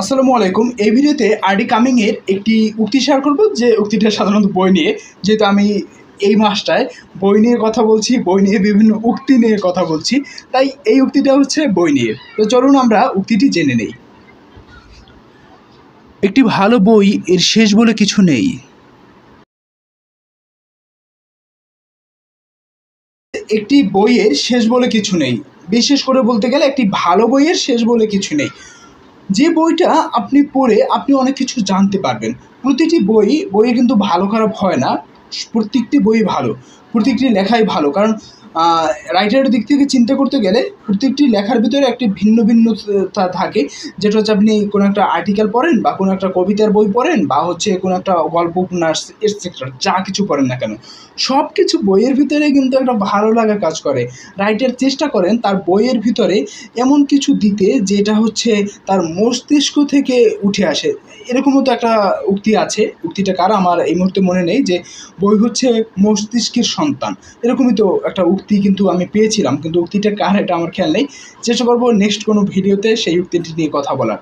আসসালামু আলাইকুম। এই ভিডিওতে আরডি কামিংয়ের একটি উক্তি শেয়ার করব, যে উক্তিটা সাধারণত বই নিয়ে। যেহেতু আমি এই মাসটায় বই নিয়ে কথা বলছি, বই নিয়ে বিভিন্ন উক্তি নিয়ে কথা বলছি, তাই এই উক্তিটা হচ্ছে বই নিয়ে। তো চলুন আমরা উক্তিটি জেনে নেই। একটি ভালো বই এর শেষ বলে কিছু নেই। একটি বইয়ের শেষ বলে কিছু নেই। বিশেষ করে বলতে গেলে একটি ভালো বইয়ের শেষ বলে কিছু নেই। যে বইটা আপনি পড়ে আপনি অনেক কিছু জানতে পারবেন। প্রতিটি বই বই কিন্তু ভালো খারাপ হয় না। প্রত্যেকটি বই ভালো। প্রত্যেকটি লেখাই ভালো। কারণ রাইটারের দিক থেকে চিন্তা করতে গেলে প্রত্যেকটি লেখার ভিতরে একটি ভিন্ন ভিন্নতা থাকে। যেটা হচ্ছে আপনি কোনো একটা আর্টিকেল পড়েন বা কোনো একটা কবিতার বই পড়েন বা হচ্ছে কোনো একটা গল্প উপন্যাস এটসেট্রা যা কিছু পড়েন না কেন। সব কিছু বইয়ের ভিতরে কিন্তু একটা ভালো লাগা কাজ করে। রাইটার চেষ্টা করেন তার বইয়ের ভিতরে এমন কিছু দিতে যেটা হচ্ছে তার মস্তিষ্ক থেকে উঠে আসে। এরকমও তো একটা উক্তি আছে। উক্তিটা কার? আমার এই মুহূর্তে মনে নেই যে বই হচ্ছে মস্তিষ্কের সন্তান। এরকমই তো একটা উক্তি কিন্তু আমি পেয়েছিলাম, কিন্তু উক্তিটা কার এটা আমার খেয়াল নেই। চেষ্টা করব নেক্সট কোনো ভিডিওতে সেই উক্তিটি নিয়ে কথা বলার।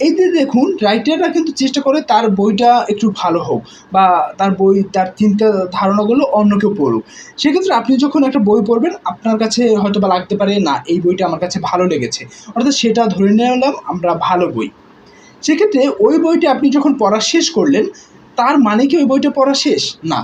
এই যে দেখুন রাইটাররা কিন্তু চেষ্টা করে তার বইটা একটু ভালো হোক বা তার বই, তার চিন্তা ধারণাগুলো অন্য কেউ পড়ুক। সেক্ষেত্রে আপনি যখন একটা বই পড়বেন, আপনার কাছে হয়তো বা লাগতে পারে, না, এই বইটা আমার কাছে ভালো লেগেছে। অর্থাৎ সেটা ধরে নিলাম, আমরা ভালো বই। সেক্ষেত্রে ওই বইটা আপনি যখন পড়া শেষ করলেন, তার মানে কি ওই বইটা পড়া শেষ? না।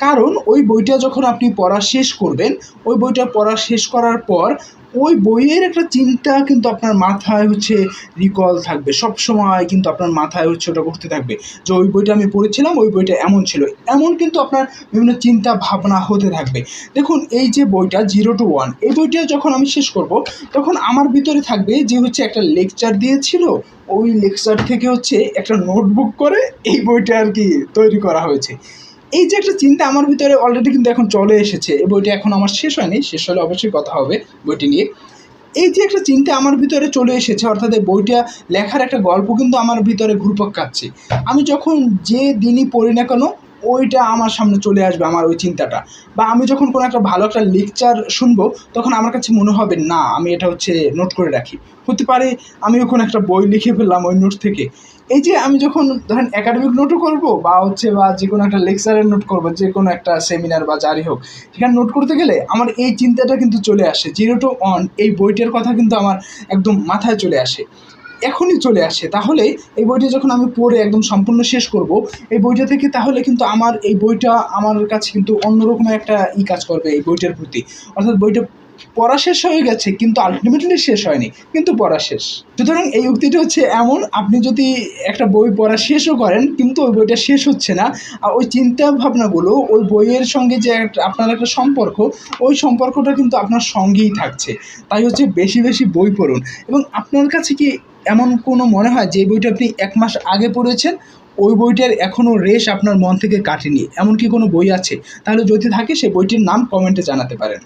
কারণ ওই বইটা যখন আপনি পড়া শেষ করবেন, ওই বইটা পড়া শেষ করার পর ওই বইয়ের একটা চিন্তা কিন্তু আপনার মাথায় হচ্ছে রিকল থাকবে। সব সময় কিন্তু আপনার মাথায় হচ্ছে ওটা করতে থাকবে যে ওই বইটা আমি পড়েছিলাম, ওই বইটা এমন ছিল। এমন কিন্তু আপনার বিভিন্ন চিন্তা ভাবনা হতে থাকবে। দেখুন, এই যে বইটা জিরো টু ওয়ান এই বইটা যখন আমি শেষ করব, তখন আমার ভিতরে থাকবে যে হচ্ছে একটা লেকচার দিয়েছিল, ওই লেকচার থেকে হচ্ছে একটা নোটবুক করে এই বইটা আর কি তৈরি করা হয়েছে। এই যে একটা চিন্তা আমার ভিতরে অলরেডি কিন্তু এখন চলে এসেছে। এই বইটা এখন আমার শেষ হয়নি, শেষ হলে অবশ্যই কথা হবে বইটি নিয়ে। এই যে একটা চিন্তা আমার ভিতরে চলে এসেছে, অর্থাৎ এই বইটা লেখার একটা গল্প কিন্তু আমার ভিতরে ঘুরপাক খাচ্ছে। আমি যখন যে দিনই পড়ি না কেন ওইটা আমার সামনে চলে আসবে আমার ওই চিন্তাটা। বা আমি যখন কোনো একটা ভালো একটা লেকচার শুনব, তখন আমার কাছে মনে হবে, না, আমি এটা হচ্ছে নোট করে রাখি। হতে পারে আমি ওখানে একটা বই লিখে ফেললাম ওই নোট থেকে। এই যে আমি যখন ধরেন একাডেমিক নোটও করব, বা হচ্ছে বা যে কোনো একটা লেকচারের নোট করব যে কোনো একটা সেমিনার বা যারই হোক, সেখানে নোট করতে গেলে আমার এই চিন্তাটা কিন্তু চলে আসে। জিরো টু অন এই বইটার কথা কিন্তু আমার একদম মাথায় চলে আসে। এখনই চলে আসে। তাহলে এই বইটা যখন আমি পড়ে একদম সম্পূর্ণ শেষ করব, এই বইটা থেকে তাহলে কিন্তু আমার এই বইটা আমার কাছে কিন্তু অন্যরকম একটা ই কাজ করবে এই বইটার প্রতি। অর্থাৎ বইটা পড়া শেষ হয়ে গেছে, কিন্তু আলটিমেটলি শেষ হয়নি, কিন্তু পড়া শেষ। সুতরাং এই উক্তিটি হচ্ছে এমন, আপনি যদি একটা বই পড়া শেষও করেন, কিন্তু ওই বইটা শেষ হচ্ছে না, আর ওই চিন্তা ভাবনাগুলো ওই বইয়ের সঙ্গে যে আপনার একটা সম্পর্ক, ওই সম্পর্কটা কিন্তু আপনার সঙ্গেই থাকছে। তাই হচ্ছে বেশি বেশি বই পড়ুন। এবং আপনার কাছে কি এমন কোনো মনে হয় যে বইটা আপনি এক মাস আগে পড়েছেন? ওই বইটার এখনও রেশ আপনার মন থেকে কাটেনি। এমন কি কোনো বই আছে? তাহলে যদি থাকে, সেই বইটির নাম কমেন্টে জানাতে পারেন।